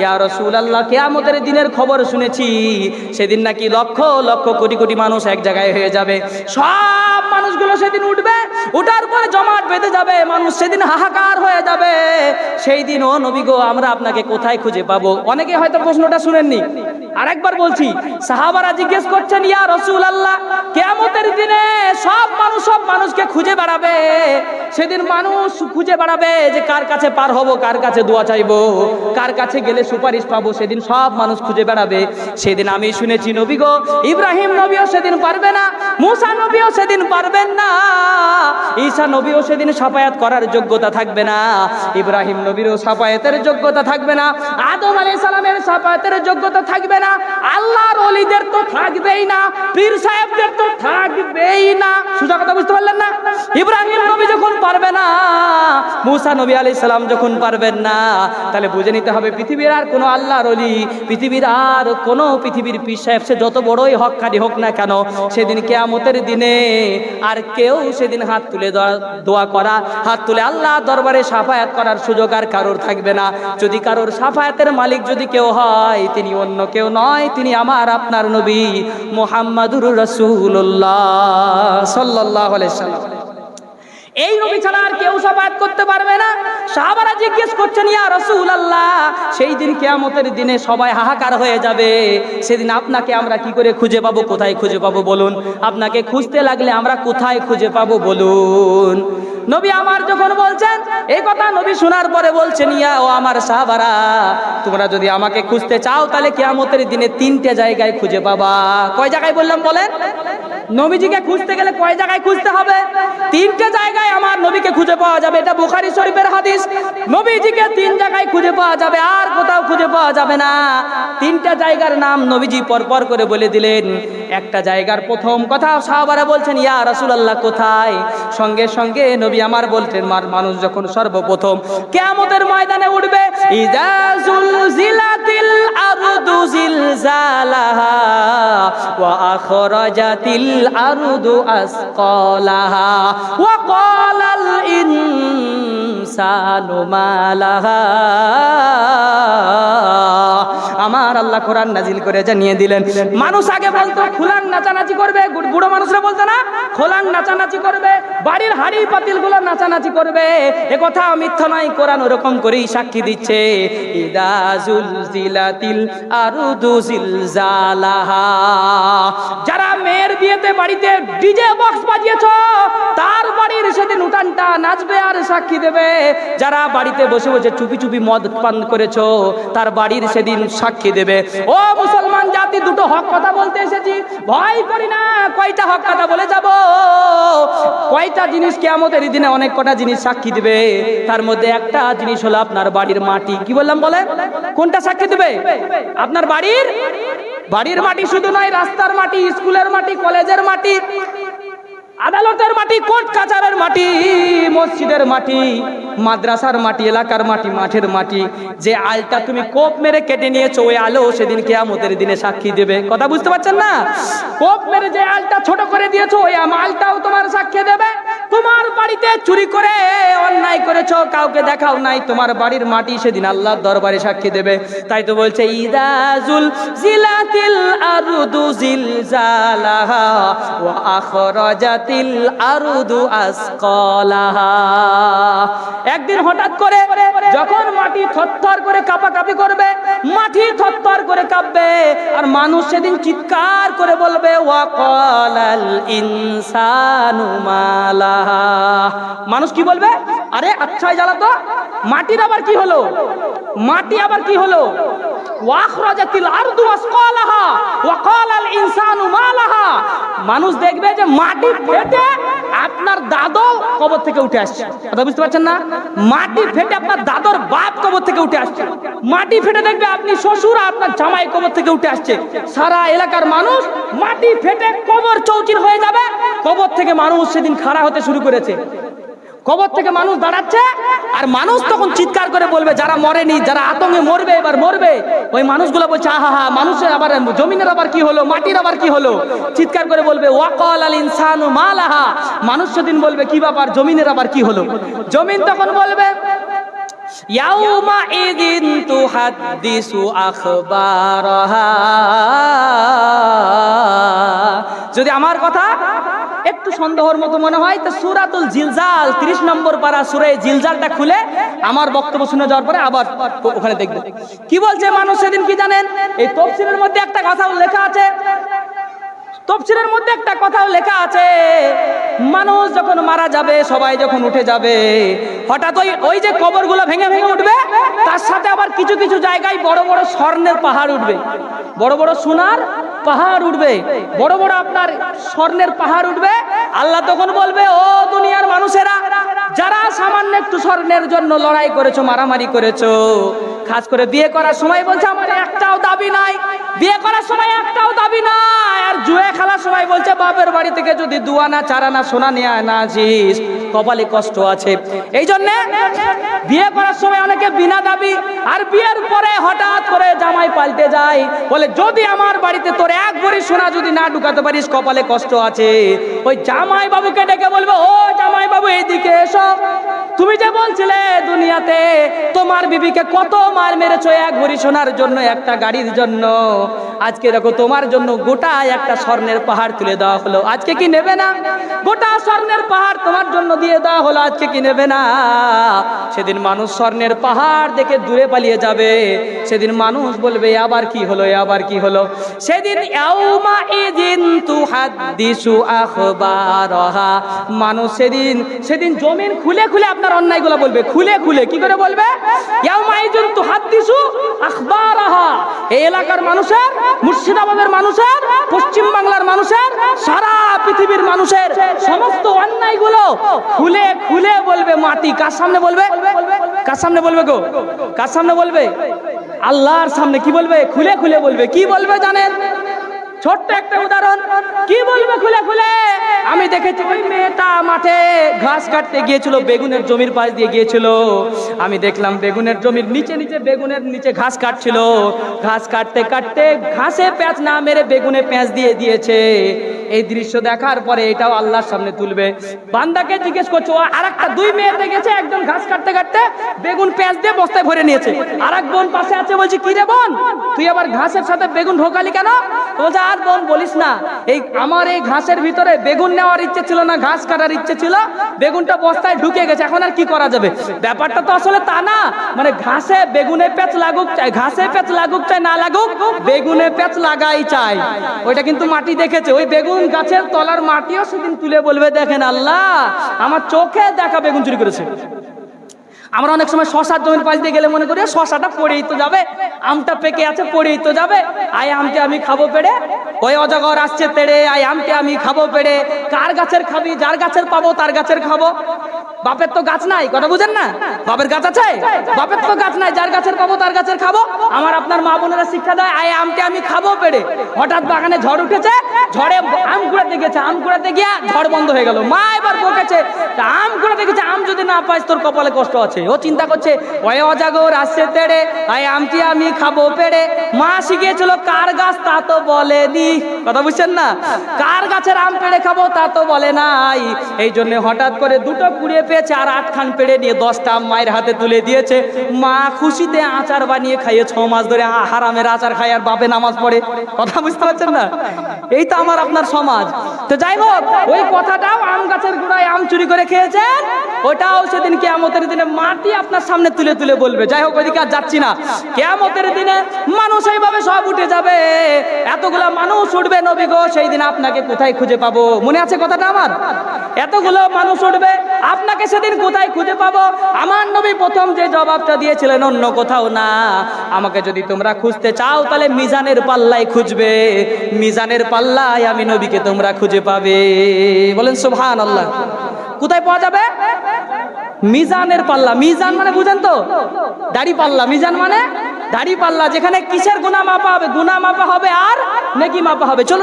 ইয়া রাসূলুল্লাহ, কেয়ামতের দিনের খবর শুনেছি। সেদিন নাকি লক্ষ লক্ষ কোটি কোটি মানুষ এক জায়গায় হয়ে যাবে। সব মানুষগুলো সেদিন উঠবে, উঠার পরে জমাট বেঁধে যাবে, মানুষ সেদিন হাহাকার হয়ে যাবে। সেই দিন ও নবী গো, আমরা আপনাকে কোথায় খুঁজে পাবো? অনেকে হয়তো প্রশ্নটা শুনেননি। আরেকবার বলছি, সাহাবারা জিজ্ঞেস করছেন, ইয়া রসুল আল্লাহ কেয়ামতের দিনে সব মানুষ, সব মানুষকে খুঁজে বেড়াবে? সেদিন মানুষ খুঁজে বেড়াবে যে কার কাছে পার হব, কার কাছে দোয়া চাইব, কার কাছে গেলে সুপারিশ পাবো, সেদিন সব মানুষ খুঁজে বেড়াবে। সেদিন আমি শুনেছি, নবী গো, ইব্রাহিম নবীও সেদিন পারবে না মুসা নবীও সেদিন পারবেন না। ঈসা নবীও সেদিন সাফায়াত করার যোগ্যতা থাকবে না। ইব্রাহিম নবীরও সাফায়াতের যোগ্যতা থাকবে না। আদম আলাইহিস সালামের সাফায়াতের যোগ্যতা থাকবে না। আল্লাহর ওলিদের তো থাকবেই না। পীর সাহেবদের তো থাকবেই না। সুজা কথা বুঝতে পারলেন না? ইব্রাহিম নবী যখন পারবে না মুসা নবী আলাইহিস সালাম যখন পারবেন না, তাহলে বুঝে নিতে হবে পৃথিবীর আর কোনো আল্লাহর ওলি, পৃথিবীর আর কোনো পৃথিবীর পীর সে যত বড়ই হককারী হোক না কেন, সেদিন কেয়ামতের দিনে আর কেউ সেদিন হাত তুলে দোয়া করা, হাত তুলে আল্লাহ দরবারে সাফায়াত করার সুযোগ আর কারোর থাকবে না। যদি কারোর সাফায়াতের মালিক যদি কেউ হয়, তিনি অন্য কেউ নয়, তিনি আমার আপনার নবী মোহাম্মদুর রসুল্লাহ সাল্লাহ সাল্লাম। এই নবী ছাড়া আর কেউ সাফায়াত করতে পারবে না। সাহাবারা জিজ্ঞেস করছেন, ইয়া রসুল আল্লাহ সেই দিন কেয়ামতের দিনে সবাই হাহাকার হয়ে যাবে। সেদিন আপনাকে আমরা কি করে খুঁজে পাবো? কোথায় খুঁজে পাবো বলুন? আপনাকে খুঁজতে লাগলে আমরা কোথায় খুঁজে পাবো বলুন? নবী আমার যখন বলছেন, এই কথা নবী শোনার পরে বলছেন, ইয়া ও আমার সাহাবারা, তোমরা যদি আমাকে খুঁজতে চাও, তাহলে কেয়ামতের দিনে তিনটে জায়গায় খুঁজে পাবা। কয় জায়গায় বললাম, বলেন? নবীজিকে খুঁজতে গেলে কয় জায়গায় খুঁজতে হবে? তিনটে জায়গায় আমার নবীকে খুঁজে পাওয়া যাবে। এটা বুখারি শরীফের হাদিস। নবীজিকে তিন জায়গায় খুঁজে পাওয়া যাবে, আর কোথাও খুঁজে পাওয়া যাবে না। তিনটা জায়গার নাম নবীজি পরপর করে বলে দিলেন। একটা জায়গার প্রথম কথা সাহাবারা বলছেন, ইয়া রাসূলুল্লাহ, কোথায়? সঙ্গে সঙ্গে নবী আমার বলছেন মার মানুষ যখন সর্বপ্রথম কিয়ামতের ময়দানে উঠবে ইদা জুলজিলাতিল আরদু জিলজালাহা ওয়া আখরাজাতিল আরদু আসকালাহা ওয়া ক্বালাল ইনসানু মা লাহা আমার আল্লাহ কোরআন নাজিল করে জানিয়ে দিলেন। মানুষ আগে বলতো, খুলান নাচানাচি করবে। বুড়ো মানুষরা বলতো না, খোলান নাচানাচি করবে। বাড়ির হাড়ি পাতিলগুলো নাচানাচি করবে। এ কথা মিথ্যা নয়, কোরআন ওরকম করেই সাক্ষী দিচ্ছে। ইদা জুলজিলাতিল আরদু জিলজালাহা। যারা মেয়ের বিয়েতে বাড়িতে ডিজে বক্স বাজিয়েছ, তার বাড়ির সেদিন উঠানটা নাচবে আর সাক্ষী দেবে। যারা বাড়িতে বসে বসে চুপি চুপি মদ পান করেছ, তার বাড়ির সেদিন সাক্ষী দেবে। ও মুসলমান জাতি, দুটো হক কথা বলতে এসেছি। ভয় করি না, কয়টা হক কথা বলে যাব? কয়টা জিনিস কেমতের দিনে অনেক কটা জিনিস সাক্ষী দিবে। তার মধ্যে একটা জিনিস হলো আপনার বাড়ির মাটি। কি বললাম বলে কোনটা সাক্ষী দিবে? আপনার বাড়ির? বাড়ির মাটি শুধু নয়, রাস্তার মাটি, স্কুলের মাটি, কলেজের মাটি। আদালতের মাটি, কোর্ট কাচারের মাটি, মসজিদের মাটি, মাদ্রাসার মাটি, এলাকার মাটি, মাঠের মাটি। যে আলটা তুমি কোপ মেরে কেটে নিয়েছো, ওই আলো সেদিন কেয়ামতের দিনে সাক্ষী দেবে। কথা বুঝতে পারছেন না? কোপ মেরে যে আলটা ছোট করে দিয়েছ, ওই আলটাও তোমার সাক্ষী দেবে। তোমার বাড়িতে চুরি করে অন্যায় করেছ, কাউকে দেখাও নাই, তোমার বাড়ির মাটি সেদিন আল্লাহর দরবারে সাক্ষী দেবে। তাই তো বলছে ইদাজুল জিলাতিল আরদু জিলজালাহা ওয়া আখরাজাতিল আরদু আসকালাহা। একদিন হঠাৎ করে যখন মাটি থরথর করে কাঁপাকাঁপি করবে, মাটি থরথর করে কাঁপবে, আর মানুষ সেদিন চিৎকার করে বলবে, ওয়া ওয়াকালাল ইনসানু মালাহা মানুষ কি বলবে? আরে আচ্ছাই জ্বালাতো মাটির আবার কি হলো? মাটি আবার কি হলো? মালাহা। মানুষ দেখবে যে মাটি ফেটে আপনার দাদো কবর থেকে উঠে আসছে। কথা বুঝতে পারছেন না? মাটি ফেটে আপনার দাদর বাপ কবর থেকে উঠে আসছে। মাটি ফেটে দেখবে আপনি শ্বশুর, আপনার জামাই কবর থেকে উঠে আসছে। সারা এলাকার মানুষ মাটি ফেটে কবর চৌচির হয়ে যাবে। কবর থেকে মানুষ সেদিন খাড়া হতে শুরু করেছে। কবর থেকে মানুষ দাঁড়াচ্ছে, আর মানুষ তখন চিৎকার করে বলবে, যারা মরেনি, যারা আতঙ্কে মরবে, এবার মরবে। ওই মানুষগুলো বলছে, আহা, হা, মানুষের আবার, জমিনের আবার কি হলো, মাটির আবার কি হলো? চিৎকার করে বলবে ওয়াকাল আল ইনসানু মালাহা। মানুষ সেদিন বলবে, কি ব্যাপার, জমিনের আবার কি হলো? জমিন তখন বলবে যদি আমার কথা একটু সন্দেহর মতো মনে হয়, তো সুরাতুল জিলজাল 30 নম্বর পারা সুরে জিলজালটা খুলে আমার বক্তব্য শুনে যাওয়ার পরে আবার ওখানে দেখব। কি বলছে মানুষ সেদিন কি জানেন? এই তফসিলের মধ্যে একটা কথা লেখা আছে। তফসিলের মধ্যে একটা কথাও লেখা আছে। মানুষ যখন মারা যাবে, সবাই যখন উঠে যাবে, হঠাৎ ওই ওই যে কবরগুলো ভেঙে ভেঙে উঠবে, তার সাথে আবার কিছু কিছু জায়গায় বড় বড় স্বর্ণের পাহাড় উঠবে। বড় বড় সোনার পাহাড় উঠবে। বড় বড় আপনার স্বর্ণের পাহাড় উঠবে। আল্লাহ তখন বলবে, ও দুনিয়ার মানুষেরা, যারা সামান্য একটু স্বর্ণের জন্য লড়াই করেছ, মারামারি করেছ, খাস করে বিয়ে করার সময় বলছে, আমার একটাও দাবি নাই। বিয়ে করার সময় একটাও দাবি নাই। আর জুয়ে খেলার সময় বলছে, বাপের বাড়ি থেকে যদি দুয়ানা চারানা সোনা নিয়ে না আসিস, কপালে কষ্ট আছে। এই জন্য বিয়ে করার সময় অনেকে বিনা দাবি, আর বিয়ের পরে হঠাৎ করে জামাই পাল্টে যায়। বলে, যদি আমার বাড়িতে তোর এক ভরি সোনা যদি না ঢুকাতে পারিস, কপালে কষ্ট আছে। ওই জামাই বাবুকে ডেকে বলবে, ও জামাই বাবু এইদিকে এসো। তুমি যে বলছিলে দুনিয়াতে, তোমার বিবিকে কত মার মেরেছো এক ভরি সোনার জন্য, একটা গাড়ির জন্য। আজকে দেখো, তোমার জন্য গোটা একটা স্বর্ণের পাহাড় তুলে দেওয়া হলো। আজকে কি নেবে না? গোটা স্বর্ণের পাহাড় তোমার জন্য দিয়ে দেওয়া হলো, আজকে কি নেবে না? সেদিন মানুষ স্বর্ণের পাহাড় দেখে দূরে পালিয়ে যাবে। সেদিন মানুষ বলবে "এ আবার কি হলো, এ আবার কি হলো? সেদিন মানুষ সেদিন সেদিন জমিন খুলে খুলে আপনার অন্যায়গুলো বলবে, খুলে খুলে, কি করে বলবে? এই এলাকার মানুষের, মুর্শিদাবাদের মানুষের, পশ্চিম বাংলার মানুষের, সারা পৃথিবীর মানুষের সমস্ত অন্যায়গুলো খুলে খুলে বলবে, মাটি কার সামনে বলবে? কার সামনে বলবে গো? কার সামনে বলবে? আল্লাহর সামনে কি বলবে? খুলে খুলে বলবে। কি বলবে জানেন? ছোট্ট একটা উদাহরণ। কি বলবে খুলে খুলে? আমি দেখেছি ওই মেয়েটা মাঠে ঘাস কাটতে গিয়েছিল, বেগুনের জমির পাশ দিয়ে গিয়েছিল। আমি দেখলাম বেগুনের জমির নিচে নিচে বেগুনের নিচে ঘাস কাটছিল। ঘাস কাটতে কাটতে ঘাসে প্যাঁচ না মেরে বেগুনে প্যাঁচ দিয়ে দিয়েছে। এই দৃশ্য দেখার পরে এটাও আল্লাহর সামনে তুলবে। বান্দাকে জিজ্ঞেস করছ আর একটা দুই মেয়েতে গেছে একজন ঘাস কাটতে কাটতে বেগুন পেঁয়াজ দিয়ে বস্তায় ভরে নিয়েছে। আর এক বোন পাশে আছে বলছি, কি রে বোন? তুই আবার ঘাসের সাথে বেগুন ঢোকালি কেন? বলছে, আর বোন বলিস না। এই আমার এই ঘাসের ভিতরে বেগুন নেওয়ার ইচ্ছে ছিল না, ঘাস কাটার ইচ্ছে ছিল, বেগুনটা বস্তায় ঢুকে গেছে, এখন আর কি করা যাবে? ব্যাপারটা তো আসলে তা না। মানে ঘাসে বেগুনে পেঁচ লাগুক চাই, ঘাসে পেঁচ লাগুক চাই, না লাগুক, বেগুনে পেঁচ লাগাই চাই। ওইটা কিন্তু মাটি দেখেছে। ওই বেগুন গাছের তলার মাটিও সেদিন তুলে বলবে, দেখেন আল্লাহ, আমার চোখে দেখা বেগুন চুরি করেছে। আমরা অনেক সময় শশার জমির পাশ দিয়ে গেলে মনে করি শশাটা পড়েই তো যাবে, আমটা পেকে আছে, পড়েই তো যাবে, আয় আমকে আমি খাব পেড়ে, ওই অজগর আসছে তেড়ে, আয় আমকে আমি খাব পেড়ে, কার গাছের খাবি, যার গাছের পাবো তার গাছের খাব? বাপের তো গাছ নাই, কথা বুঝেন না? বাপের গাছ আছে? বাপের তো গাছ নাই, যার গাছের পাবো তার গাছের খাব। আমার আপনার মা বোনেরা শিক্ষা দেয়, আয় আমকে আমি খাব পেড়ে। হঠাৎ বাগানে ঝড় উঠেছে ঝড়ে আম কুড়াতে গেছে আম কুড়াতে গিয়া ঝড় বন্ধ হয়ে গেল। মা এবার বকেছে আম কুড়াতে গেছে আম যদি না পাইস তোর কপালে কষ্ট আছে। ও চিন্তা করছে, ওই অজাগর আসছে তেড়ে আয় আমটি আমি খাব পেড়ে? মা শিখিয়েছিল, কার গাছ তা তো বলেনি। কথা বুঝছেন না? কার গাছের আম পেড়ে খাব তা তো বলে নাই। এই জন্য হঠাৎ করে দুটো কুড়িয়ে পেয়েছে আর আটখান পেড়ে নিয়ে দশটা মায়ের হাতে তুলে দিয়েছে। মা খুশিতে আচার বানিয়ে খাইয়ে ছ মাস ধরে হারামের আচার খাই আর বাপে নামাজ পড়ে। কথা বুঝতে পারছেন না? এই তো আমার আপনার সমাজ। তো যাই হোক, ওই কথাটাও আম গাছের গোড়ায় আম চুরি করে খেয়েছেন। ওটাও সেদিন কেয়ামতের দিনে মাটি আপনার সামনে তুলে তুলে বলবে। যাই হোক, ওইদিকে আর যাচ্ছি না। কেয়ামতের দিনে মানুষ এইভাবে সব উঠে যাবে। এতগুলা মানুষ উঠবে নবী গো, সেই দিন আপনাকে কোথায় খুঁজে পাবো? মনে আছে কথাটা আমার? এতগুলো মানুষ উঠবে, আপনাকে সেদিন কোথায় খুঁজে পাবো? আমার নবী প্রথম যে জবাবটা দিয়েছিলেন, অন্য কোথাও না। আমাকে যদি তোমরা খুঁজতে চাও, তাহলে মিজানের পাল্লায় খুঁজবে। মিজানের পাল্লায় আমি নবীকে তোমরা খুঁজে পাবে। বলেন সুবহান আল্লাহ কোথায় পাওয়া যাবে? মিজানের পাল্লা। মিজান মানে বুঝেন তো? দাড়ি পাল্লা। মিজান মানে দাড়ি পাল্লা, যেখানে কিসের গুণা মাপা হবে? গুণা মাপা হবে আর নেকি মাপা হবে। চলো